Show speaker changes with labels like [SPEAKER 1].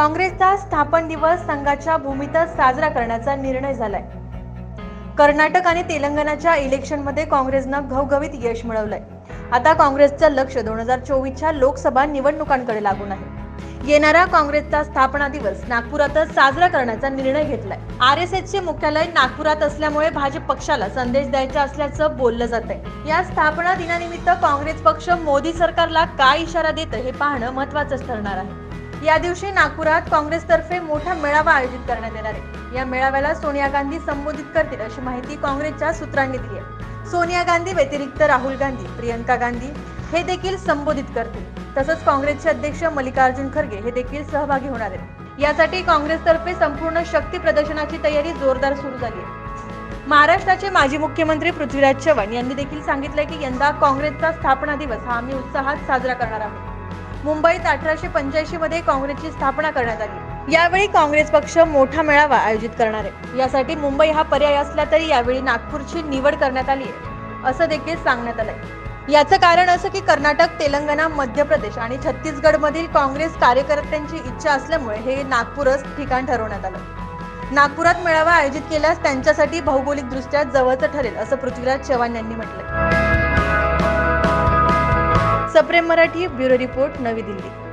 [SPEAKER 1] काँग्रेसचा स्थापन दिवस संघाच्या भूमीतच साजरा करण्याचा निर्णय झालाय. कर्नाटक आणि तेलंगणाच्या इलेक्शनमध्ये काँग्रेसनं घवघवीत यश मिळवलंय. आता काँग्रेसचं लक्ष दोन हजार चोवीसच्या लोकसभा निवडणुकांकडे लागून आहे. येणारा काँग्रेसचा स्थापना दिवस नागपुरातच साजरा करण्याचा निर्णय घेतलाय. आर एस एस चे मुख्यालय नागपुरात असल्यामुळे भाजप पक्षाला संदेश द्यायचा असल्याचं बोललं जात आहे या स्थापना दिनानिमित्त काँग्रेस पक्ष मोदी सरकारला काय इशारा देतं हे पाहणं महत्वाचंच ठरणार आहे. या दिवशी नागपुरात काँग्रेसतर्फे मोठा मेळावा आयोजित करण्यात येणार आहे. या मेळाव्याला सोनिया गांधी संबोधित करतील अशी माहिती काँग्रेसच्या सूत्रांनी दिली आहे. सोनिया गांधी व्यतिरिक्त राहुल गांधी प्रियंका गांधी हे देखील संबोधित करतील. तसंच काँग्रेसचे अध्यक्ष मल्लिकार्जुन खरगे हे देखील सहभागी होणार आहेत. यासाठी काँग्रेसतर्फे संपूर्ण शक्ती प्रदर्शनाची तयारी जोरदार सुरू झाली आहे. महाराष्ट्राचे माजी मुख्यमंत्री पृथ्वीराज चव्हाण यांनी देखील सांगितलं की यंदा काँग्रेसचा स्थापना दिवस हा आम्ही उत्साहात साजरा करणार आहोत. मुंबईत अठराशे पंच्याऐंशी मध्ये काँग्रेसची स्थापना करण्यात आली. यावेळी काँग्रेस पक्ष मोठा मेळावा आयोजित करणार आहे. यासाठी मुंबई हा पर्याय असला तरी यावेळी नागपूरची निवड करण्यात आली आहे असं देखील सांगण्यात आलंय. याचं कारण असं की कर्नाटक तेलंगणा मध्य प्रदेश आणि छत्तीसगडमधील काँग्रेस कार्यकर्त्यांची इच्छा असल्यामुळे हे नागपूरच ठिकाण ठरवण्यात आलं. नागपुरात मेळावा आयोजित केल्यास त्यांच्यासाठी भौगोलिकदृष्ट्या जवळचं ठरेल असं पृथ्वीराज चव्हाण यांनी म्हटलंय. सप्रेम मराठी ब्युरो रिपोर्ट नवी दिल्ली